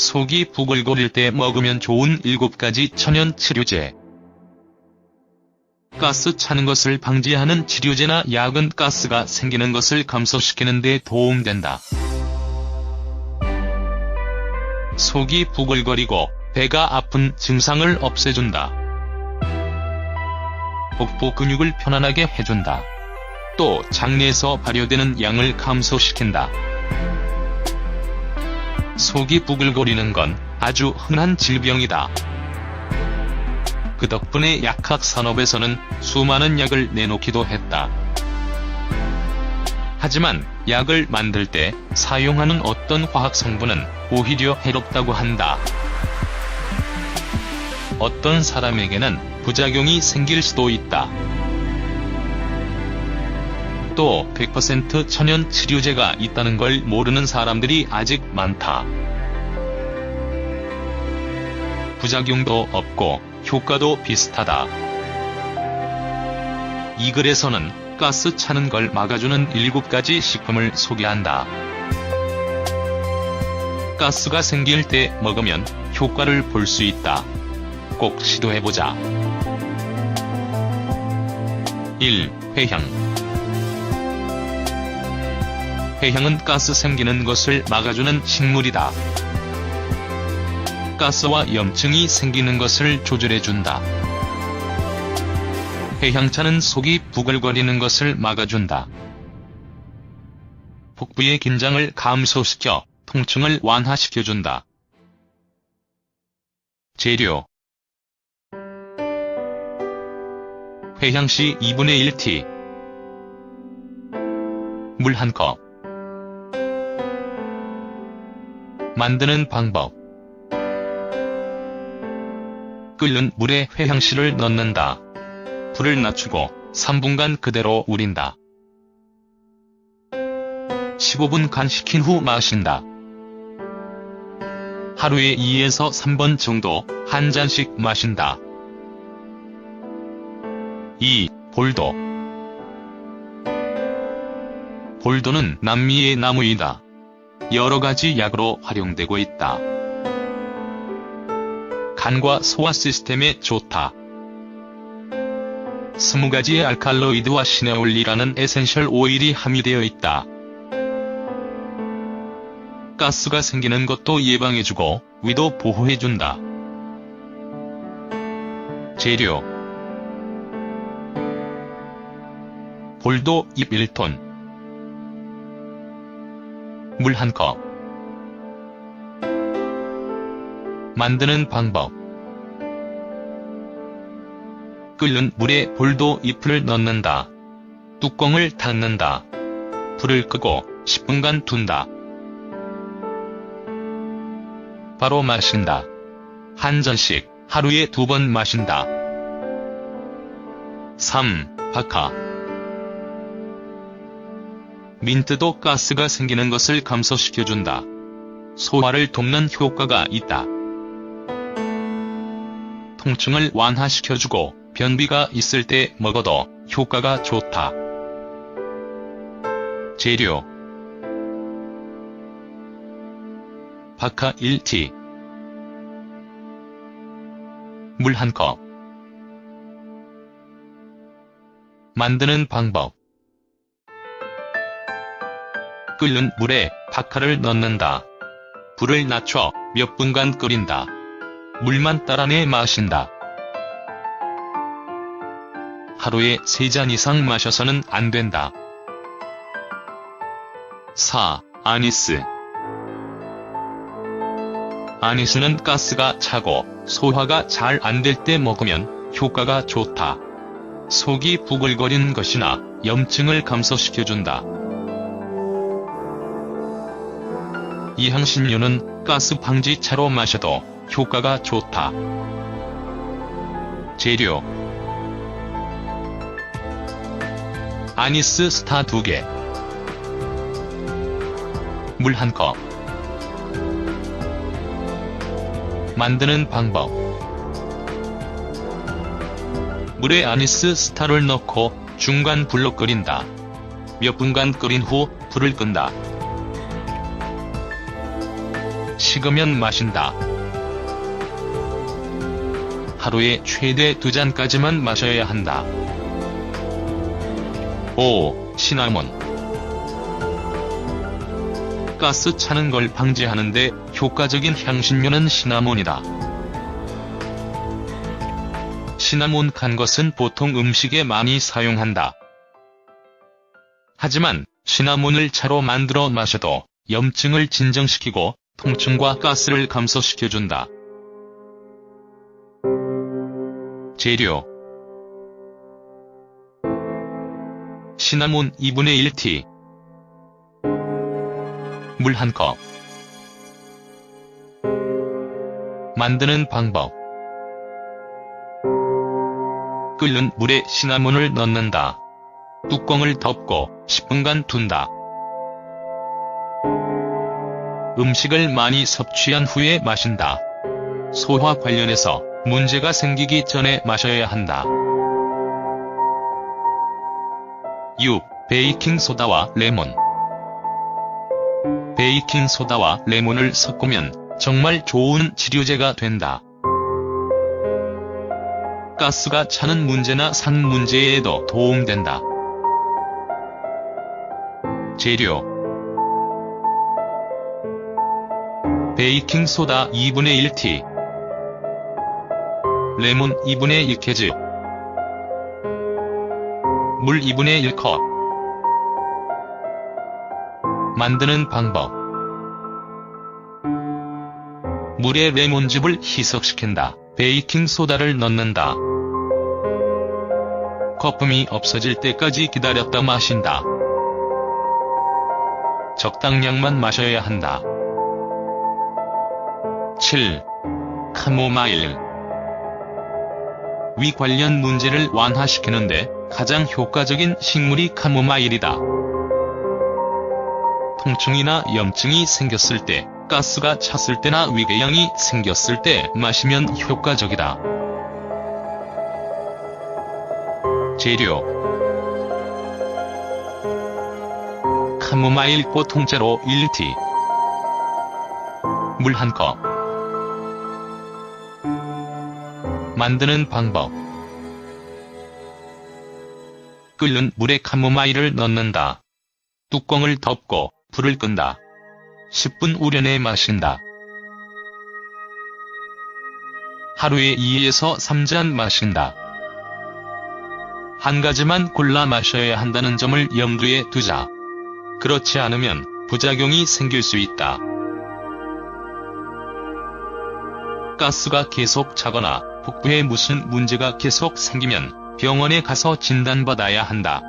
속이 부글거릴 때 먹으면 좋은 7가지 천연 치료제. 가스 차는 것을 방지하는 치료제나 약은 가스가 생기는 것을 감소시키는 데 도움된다. 속이 부글거리고 배가 아픈 증상을 없애준다. 복부 근육을 편안하게 해준다. 또 장내에서 발효되는 양을 감소시킨다. 속이 부글거리는 건 아주 흔한 질병이다. 그 덕분에 약학 산업에서는 수많은 약을 내놓기도 했다. 하지만 약을 만들 때 사용하는 어떤 화학 성분은 오히려 해롭다고 한다. 어떤 사람에게는 부작용이 생길 수도 있다. 또 100% 천연 치료제가 있다는 걸 모르는 사람들이 아직 많다. 부작용도 없고 효과도 비슷하다. 이 글에서는 가스 차는 걸 막아주는 7가지 식품을 소개한다. 가스가 생길 때 먹으면 효과를 볼 수 있다. 꼭 시도해보자. 1. 회향 회향은 가스 생기는 것을 막아주는 식물이다. 가스와 염증이 생기는 것을 조절해준다. 회향차는 속이 부글거리는 것을 막아준다. 복부의 긴장을 감소시켜 통증을 완화시켜준다. 재료 회향씨 2분의 1티 물 1컵 만드는 방법 끓는 물에 회향씨를 넣는다. 불을 낮추고 3분간 그대로 우린다. 15분 간 식힌 후 마신다. 하루에 2에서 3번 정도 한 잔씩 마신다. 2. 볼도 볼도는 남미의 나무이다. 여러 가지 약으로 활용되고 있다. 간과 소화 시스템에 좋다. 20가지의 알칼로이드와 시네올리라는 에센셜 오일이 함유되어 있다. 가스가 생기는 것도 예방해주고 위도 보호해준다. 재료 볼도 잎 1톤 물 1컵 만드는 방법 끓는 물에 볼도 잎을 넣는다. 뚜껑을 닫는다. 불을 끄고 10분간 둔다. 바로 마신다. 한 잔씩 하루에 두 번 마신다. 3. 바카 민트도 가스가 생기는 것을 감소시켜준다. 소화를 돕는 효과가 있다. 통증을 완화시켜주고 변비가 있을 때 먹어도 효과가 좋다. 재료 바카 1티 물 1컵 만드는 방법 끓는 물에 바카를 넣는다. 불을 낮춰 몇 분간 끓인다. 물만 따라내 마신다. 하루에 3잔 이상 마셔서는 안 된다. 4. 아니스 아니스는 가스가 차고 소화가 잘 안 될 때 먹으면 효과가 좋다. 속이 부글거리는 것이나 염증을 감소시켜준다. 이 향신료는 가스 방지차로 마셔도 효과가 좋다. 재료 아니스 스타 2개 물 1컵 만드는 방법 물에 아니스 스타를 넣고 중간 불로 끓인다. 몇 분간 끓인 후 불을 끈다. 식으면 마신다. 하루에 최대 두 잔까지만 마셔야 한다. 5. 시나몬 가스 차는 걸 방지하는데 효과적인 향신료는 시나몬이다. 시나몬 간 것은 보통 음식에 많이 사용한다. 하지만 시나몬을 차로 만들어 마셔도 염증을 진정시키고 통증과 가스를 감소시켜준다. 재료 시나몬 2분의 1티 물 1컵 만드는 방법 끓는 물에 시나몬을 넣는다. 뚜껑을 덮고 10분간 둔다. 음식을 많이 섭취한 후에 마신다. 소화 관련해서 문제가 생기기 전에 마셔야 한다. 6. 베이킹소다와 레몬 베이킹소다와 레몬을 섞으면 정말 좋은 치료제가 된다. 가스가 차는 문제나 산 문제에도 도움된다. 재료 베이킹소다 2분의 1티 레몬 2분의 1캐즈 물 2분의 1컵 만드는 방법 물에 레몬즙을 희석시킨다. 베이킹소다를 넣는다. 거품이 없어질 때까지 기다렸다 마신다. 적당량만 마셔야 한다. 7. 카모마일 위 관련 문제를 완화시키는데 가장 효과적인 식물이 카모마일이다. 통증이나 염증이 생겼을 때, 가스가 찼을 때나 위궤양이 생겼을 때 마시면 효과적이다. 재료 카모마일 꽃 통째로 1티 물 1컵 만드는 방법 끓는 물에 카모마일을 넣는다. 뚜껑을 덮고 불을 끈다. 10분 우려내 마신다. 하루에 2에서 3잔 마신다. 한 가지만 골라 마셔야 한다는 점을 염두에 두자. 그렇지 않으면 부작용이 생길 수 있다. 가스가 계속 차거나 복부에 무슨 문제가 계속 생기면 병원에 가서 진단받아야 한다.